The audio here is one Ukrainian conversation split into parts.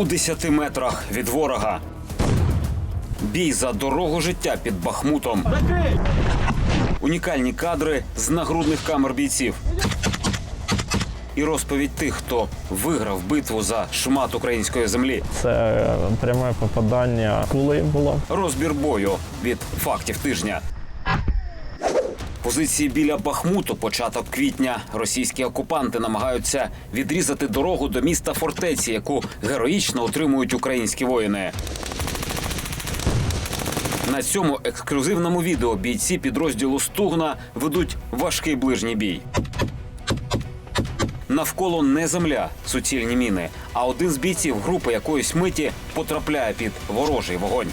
у 10 метрах від ворога. Бій за дорогу життя під Бахмутом. Унікальні кадри з нагрудних камер бійців. І розповідь тих, хто виграв битву за шмат української землі. Це е, пряме попадання кулею було. Розбір бою від фактів тижня. Позиції біля Бахмуту, початок квітня. Російські окупанти намагаються відрізати дорогу до міста фортеці, яку героїчно утримують українські воїни. На цьому ексклюзивному відео бійці підрозділу Стугна ведуть важкий ближній бій. Навколо не земля, суцільні міни, а один з бійців групи якоїсь миті потрапляє під ворожий вогонь.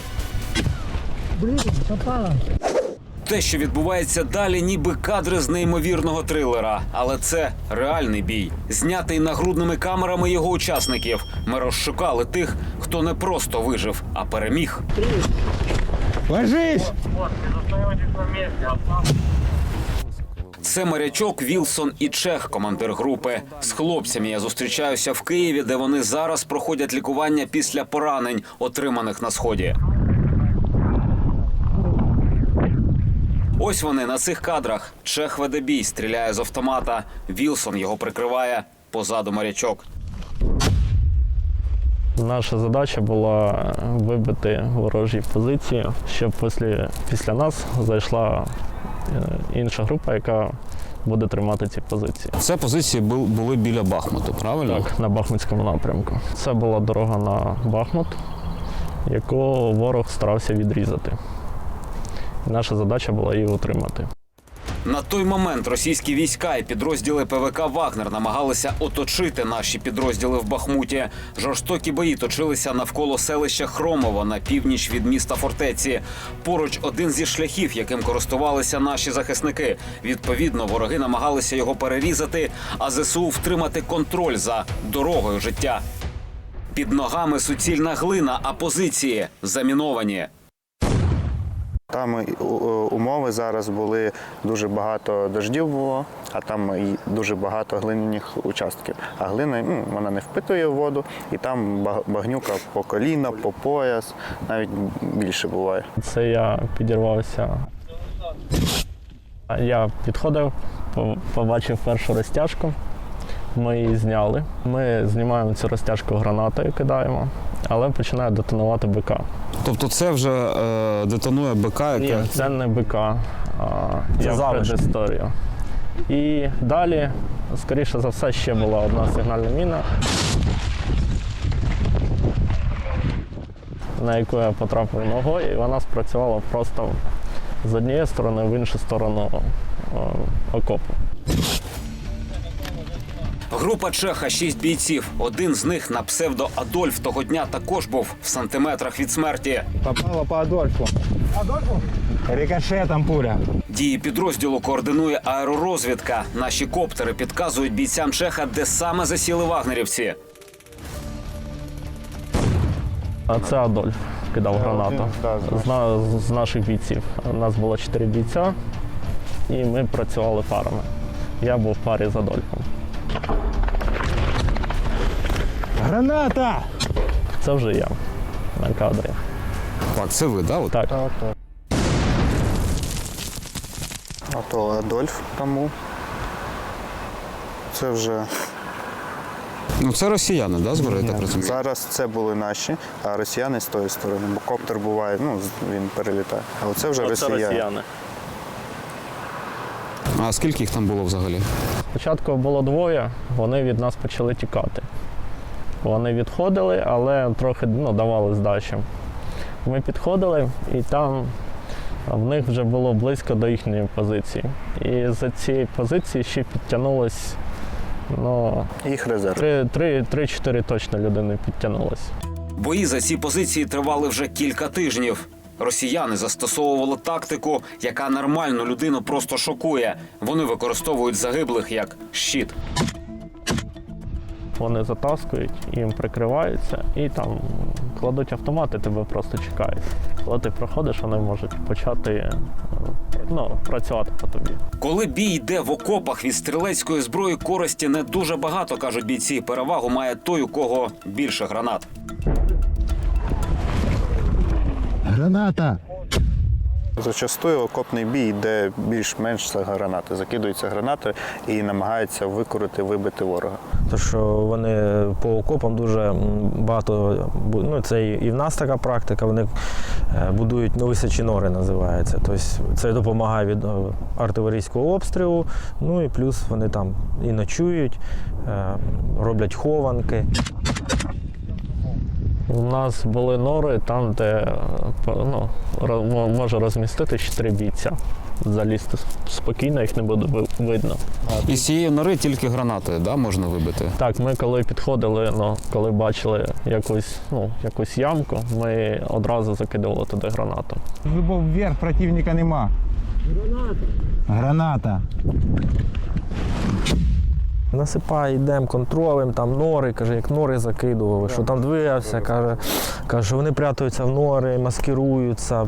Те, що відбувається далі, ніби кадри з неймовірного трилера, але це реальний бій, знятий нагрудними камерами його учасників. Ми розшукали тих, хто не просто вижив, а переміг. Ложись! Це морячок Вілсон і Чех, командир групи. З хлопцями я зустрічаюся в Києві, де вони зараз проходять лікування після поранень, отриманих на сході. Ось вони на цих кадрах. Чех веде бій, стріляє з автомата. Вілсон його прикриває. Позаду морячок. Наша задача була вибити ворожі позиції, щоб після, після нас зайшла е, інша група, яка буде тримати ці позиції. Це позиції були біля Бахмуту, правильно? Так, на Бахмутському напрямку. Це була дорога на Бахмут, яку ворог старався відрізати. Наша задача була її утримати. На той момент російські війська і підрозділи ПВК Вагнер намагалися оточити наші підрозділи в Бахмуті. Жорстокі бої точилися навколо селища Хромово на північ від міста фортеці. Поруч один зі шляхів, яким користувалися наші захисники. Відповідно, вороги намагалися його перерізати, а ЗСУ втримати контроль за дорогою життя. Під ногами суцільна глина, а позиції заміновані. Там у- умови зараз були дуже багато дождів було, а там дуже багато глиняних участків. А глина ну, вона не впитує воду, і там багнюка по коліна, по пояс, навіть більше буває. Це я підірвався. Я підходив, побачив першу розтяжку. Ми її зняли. Ми знімаємо цю розтяжку гранатою, кидаємо, але починає детонувати БК. Тобто це вже е, детонує БК, яке Ні, це не БК, а Це я залишки. предісторію. І далі, скоріше за все, ще була одна сигнальна міна, на яку я потрапив ногою, і вона спрацювала просто з однієї сторони в іншу сторону о, окопу. Група Чеха шість бійців. Один з них на псевдо Адольф того дня також був в сантиметрах від смерті. Попала по Адольфу. Адольфу? Рикошетом пуля. Дії підрозділу координує аеророзвідка. Наші коптери підказують бійцям Чеха, де саме засіли вагнерівці. А це Адольф кидав гранату з з, на- з наших бійців. У нас було чотири бійця, і ми працювали парами. Я був в парі з Адольфом. Граната! Це вже я на кадрі. так, це ви, да? От? Так, Так, так. А то Адольф тому. Це вже Ну це росіяни, да, згори, так розумію? зараз це були наші, а росіяни з тої сторони. Бо коптер буває, ну з- він перелітає. А оце вже це росіяни. росіяни. А скільки їх там було взагалі? Спочатку було двоє, вони від нас почали тікати. Вони відходили, але трохи ну, давали здачі. Ми підходили, і там в них вже було близько до їхньої позиції. І за цієї позиції ще підтягнулось ну, Їх резерв. 3-4 точно людини підтягнулось. Бої за ці позиції тривали вже кілька тижнів. Росіяни застосовували тактику, яка нормальну людину просто шокує. Вони використовують загиблих як щит. Вони затаскують, їм прикриваються і там кладуть автомати, тебе просто чекають. Коли ти проходиш, вони можуть почати е, ну, працювати по тобі. Коли бій йде в окопах від стрілецької зброї користі не дуже багато, кажуть бійці. Перевагу має той, у кого більше гранат. Граната! Зачастую окопний бій йде більш-менш за гранати. Закидуються гранати і намагаються викорити, вибити ворога. То що вони по окопам дуже багато ну це і в нас така практика. Вони е, будують ну, висячі нори, називається. Тобто це допомагає від е, артилерійського обстрілу. Ну і плюс вони там і ночують, е, роблять хованки. У нас були нори там, де е, ну, може розмістити чотири бійця. Залізти спокійно, їх не буде видно. І з цієї нори тільки гранатою да, можна вибити. Так, ми коли підходили, ну, коли бачили якусь, ну, якусь ямку, ми одразу закидували туди гранату. Зубов вверх, противника нема. Граната. Граната. Насипає, йдемо, контролем, там нори, каже, як нори закидували, що там двигався, каже, каже, що вони прятуються в нори, маскируються.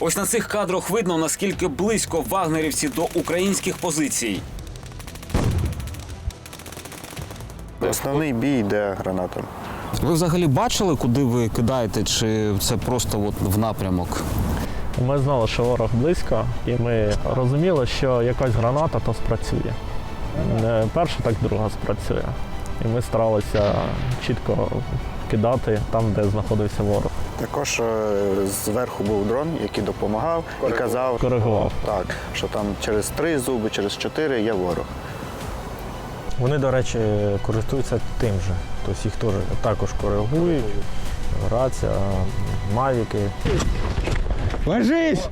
Ось на цих кадрах видно, наскільки близько вагнерівці до українських позицій. Основний бій йде гранатами. Ви взагалі бачили, куди ви кидаєте, чи це просто от в напрямок? Ми знали, що ворог близько, і ми розуміли, що якась граната то спрацює. Не перша, так друга спрацює. І ми старалися чітко кидати там, де знаходився ворог. Також е, зверху був дрон, який допомагав і казав, Коригував. так, що там через три зуби, через чотири є ворог. Вони, до речі, користуються тим же. Тобто їх теж також коригують. Рація, мавіки. Ложись!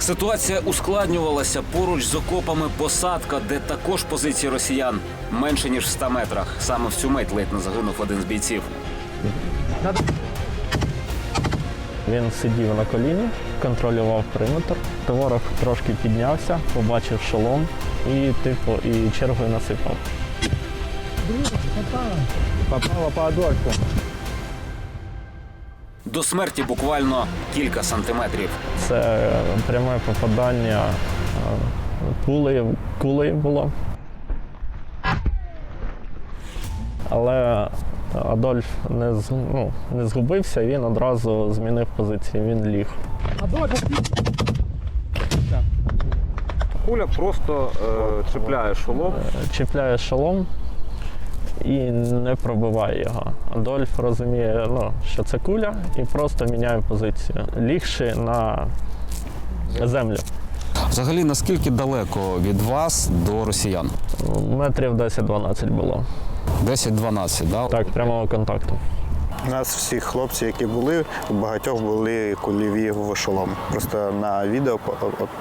Ситуація ускладнювалася поруч з окопами посадка, де також позиції росіян менше ніж в 100 метрах. Саме в цю мить ледь не загинув один з бійців. Він сидів на коліні, контролював периметр. То ворог трошки піднявся, побачив шолом і, типу, і чергою насипав. Попала по Адольфу. До смерті буквально кілька сантиметрів. Це е, пряме попадання е, кулею, кулею було. Але Адольф не, з- ну, не згубився, він одразу змінив позицію, він ліг. Куля просто е, чіпляє шолом. Чіпляє шолом і не пробиває його. Адольф розуміє, ну, що це куля, і просто міняє позицію, лігши на землю. Взагалі, наскільки далеко від вас до росіян? Метрів 10-12 було. 10-12, да? Так, прямого контакту. У нас всі хлопці, які були, у багатьох були кульові в. Просто на відео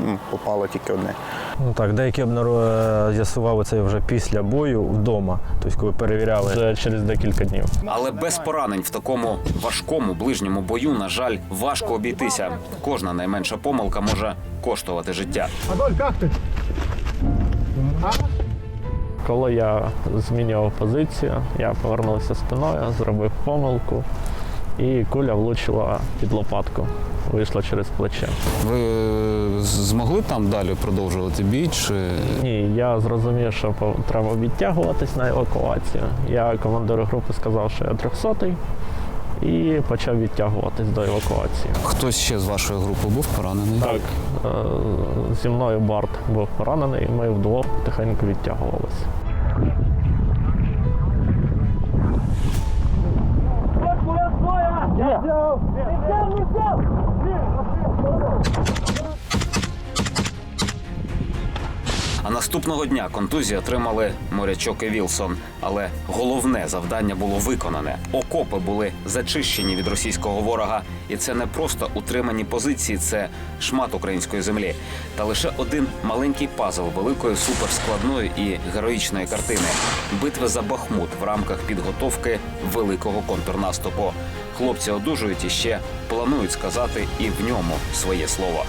м, попало тільки одне. Ну так, деякі е, з'ясували це вже після бою вдома, тобто коли перевіряли. Вже через декілька днів. Але без поранень в такому важкому ближньому бою, на жаль, важко обійтися. Кожна найменша помилка може коштувати життя. Адольф, как ты? Коли я змінював позицію, я повернувся спиною, зробив помилку, і куля влучила під лопатку, вийшла через плече. Ви е, змогли там далі продовжувати бій? Чи Ні, я зрозумів, що треба відтягуватись на евакуацію. Я командиру групи сказав, що я 300-й, і почав відтягуватись до евакуації. хтось ще з вашої групи був поранений? Так, зі мною Барт був поранений, і ми вдвох тихенько відтягувалися. Наступного дня контузії отримали морячок і Вілсон. Але головне завдання було виконане. Окопи були зачищені від російського ворога, і це не просто утримані позиції, це шмат української землі. Та лише один маленький пазл великої суперскладної і героїчної картини битви за Бахмут в рамках підготовки великого контрнаступу. Хлопці одужують і ще планують сказати і в ньому своє слово.